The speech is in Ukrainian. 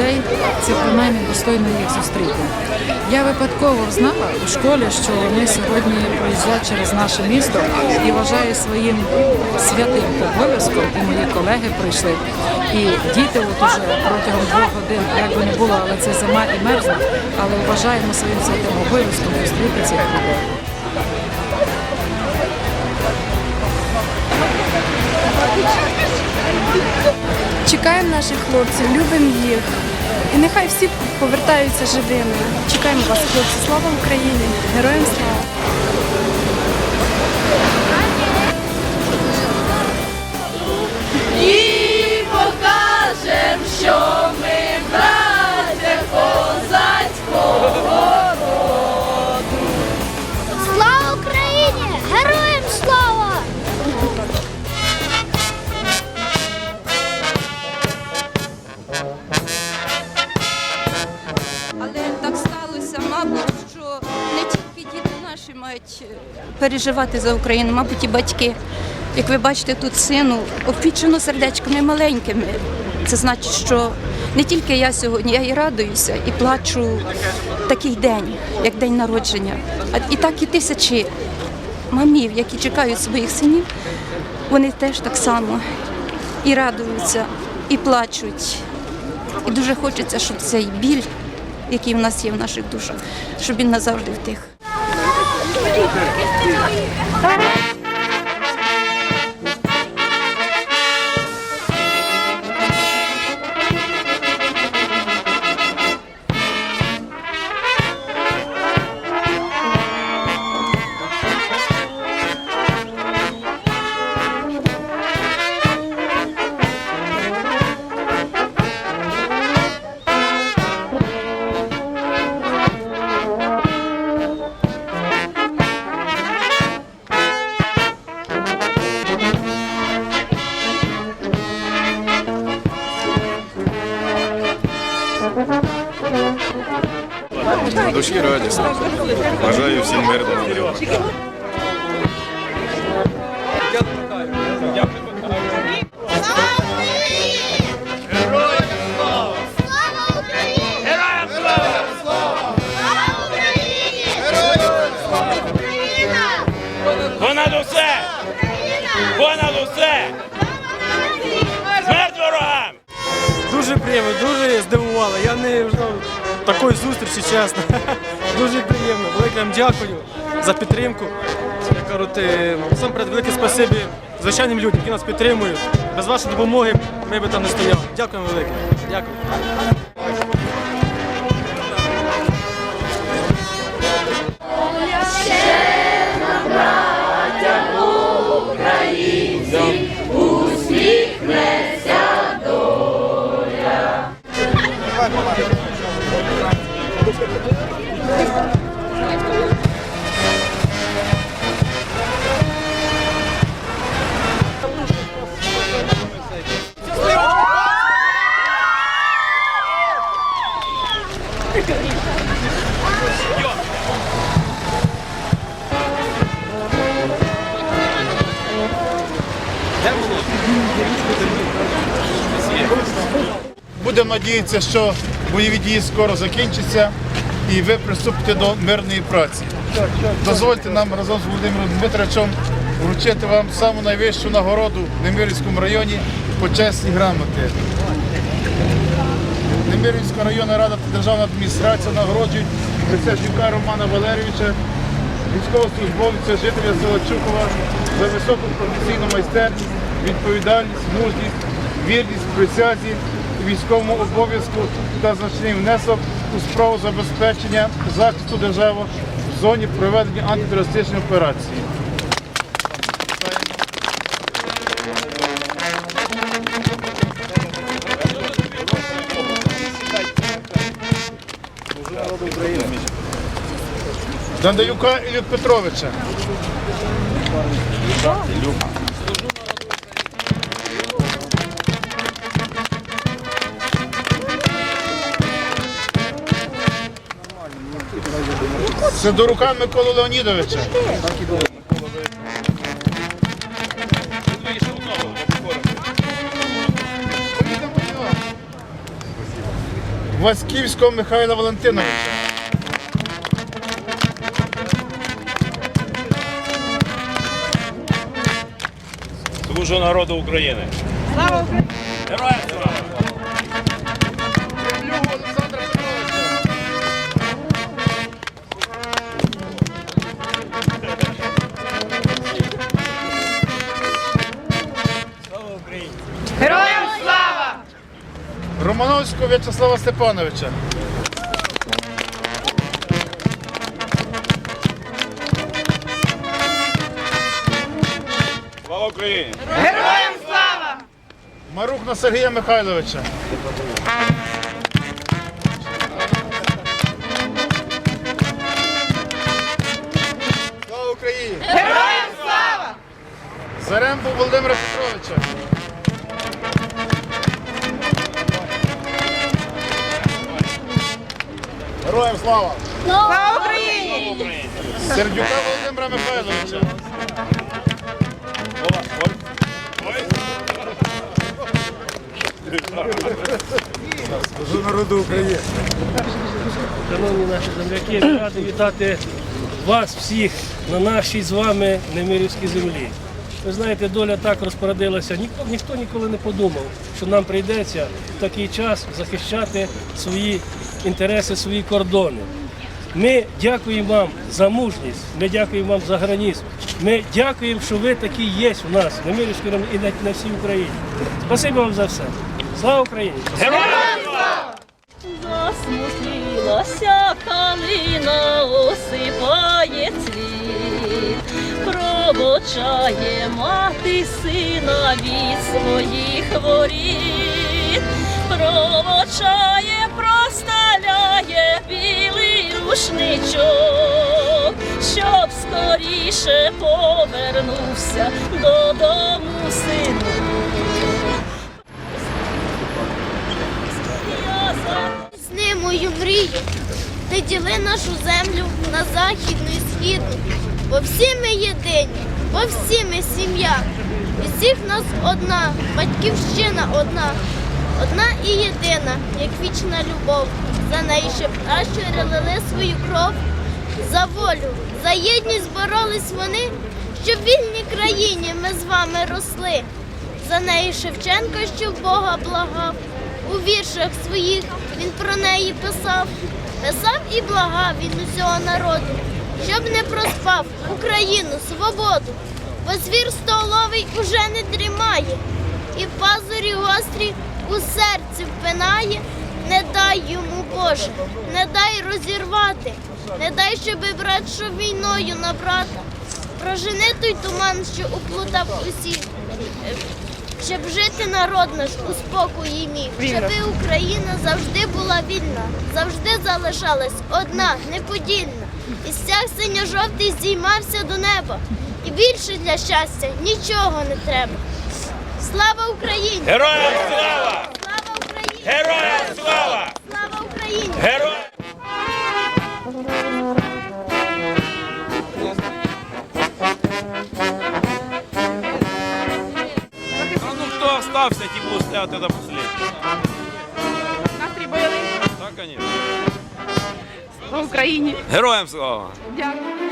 людей, це принаймні достойно їх зустріти. Я випадково знала у школі, що вони сьогодні проїжджають через наше місто і вважаю своїм святим обов'язком, і мої колеги прийшли. І діти от уже протягом двох годин, як би не було, але це зима і мерзне, але вважаємо своїм святим обов'язком зустріти цих людей. Чекаємо наших хлопців, любимо їх. І нехай всі повертаються живими. Чекаємо вас, хлопці. Слава Україні! Героям слава! Мають е, переживати за Україну, мабуть, і батьки. Як ви бачите, тут сину опічено сердечками маленькими. Це значить, що не тільки я сьогодні, я і радуюся, і плачу такий день, як день народження. А і так і тисячі мамів, які чекають своїх синів, вони теж так само і радуються, і плачуть. І дуже хочеться, щоб цей біль, який в нас є в наших душах, щоб він назавжди втих. Yeah. На душі радісно. Бажаю всім мирного неба. Слава Україні! Героям слава! Слава Україні! Слава Україна! Понад усе! Понад усе! Смерть ворогам! Дуже приємно, дуже здивувало. Я не такої зустрічі, чесно. Дуже приємно. Велике вам дякую за підтримку. Як перед е, насамперед велике спасибі звичайним людям, які нас підтримують. Без вашої допомоги ми би там не стояли. Дякуємо велике. Дякую. Будемо надіятися, що бойові дії скоро закінчаться і ви приступите до мирної праці. Дозвольте нам разом з Володимиром Дмитровичем вручити вам саму найвищу нагороду в Немирівському районі почесні грамоти. Немирівська районна рада та державна адміністрація нагороджують Присяжнюка Романа Валерійовича, військовослужбовця, жителя Зелачукова, за високу професійну майстерність, відповідальність, мужність, вірність присязі, військовому обов'язку та значний внесок у справу забезпечення захисту держави в зоні проведення антитерористичної операції. Дандаюка Ілля Петровича. Це до Леонідовича. Миколи Леонідовича. було. Васьківського Михайла Валентиновича. Служу народу України. Слава Україні! Героям слава! Героям слава! Романовського В'ячеслава Степановича. Слава Україні! Героям слава! Марухна Сергія Михайловича. Слава Україні! Героям слава! Зарембу Володимира Петровича. Героям слава! Слава Україні! Сердюка Володимира Михайловича. Скажу народу України. Шановні наші земляки, я радий вітати вас всіх на нашій з вами немирівській землі. Ви знаєте, доля так розпорядилася. Ніхто, ніхто ніколи не подумав, що нам прийдеться в такий час захищати свої інтереси, свої кордони. Ми дякуємо вам за мужність, ми дякуємо вам за граніт. Ми дякуємо, що ви такі є в нас, на Мирівській і на, на всій Україні. Спасибо вам за все. Слава Україні! Засмутилася калина, осипає цвіт, пробочає мати сина від своїх воріт, пробочає, просталяє білий рушничок, щоб скоріше повернувся додому сину. За Сни мою мрію, ти діли нашу землю на західну і східну. Бо всі ми єдині, бо всі ми сім'я. Всіх нас одна, батьківщина одна, одна і єдина, як вічна любов. За неї ще пращури лили свою кров. За волю, за єдність боролись вони, щоб в вільній країні ми з вами росли. За неї Шевченко, що Бога благав. У віршах своїх він про неї писав. Писав і благав він усього народу, щоб не проспав Україну, свободу. Бо звір столовий уже не дрімає, і пазурі гострі у серці впинає. Не дай йому, Боже, не дай розірвати, не дай, щоби брат, що війною на брата. Прожени той туман, що уплутав усі, щоб жити народ наш у спокої міг, щоби Україна завжди була вільна, завжди залишалась одна, неподільна. І стяг синьо-жовтий здіймався до неба. І більше для щастя нічого не треба. Слава Україні! Героям слава! Слава Україні! Героям слава! Слава Україні! Героям! А ну кто остался, те будут стоять до последнего. Настрій бойовий. Так, конечно. Україні! Героям слава! Дякую.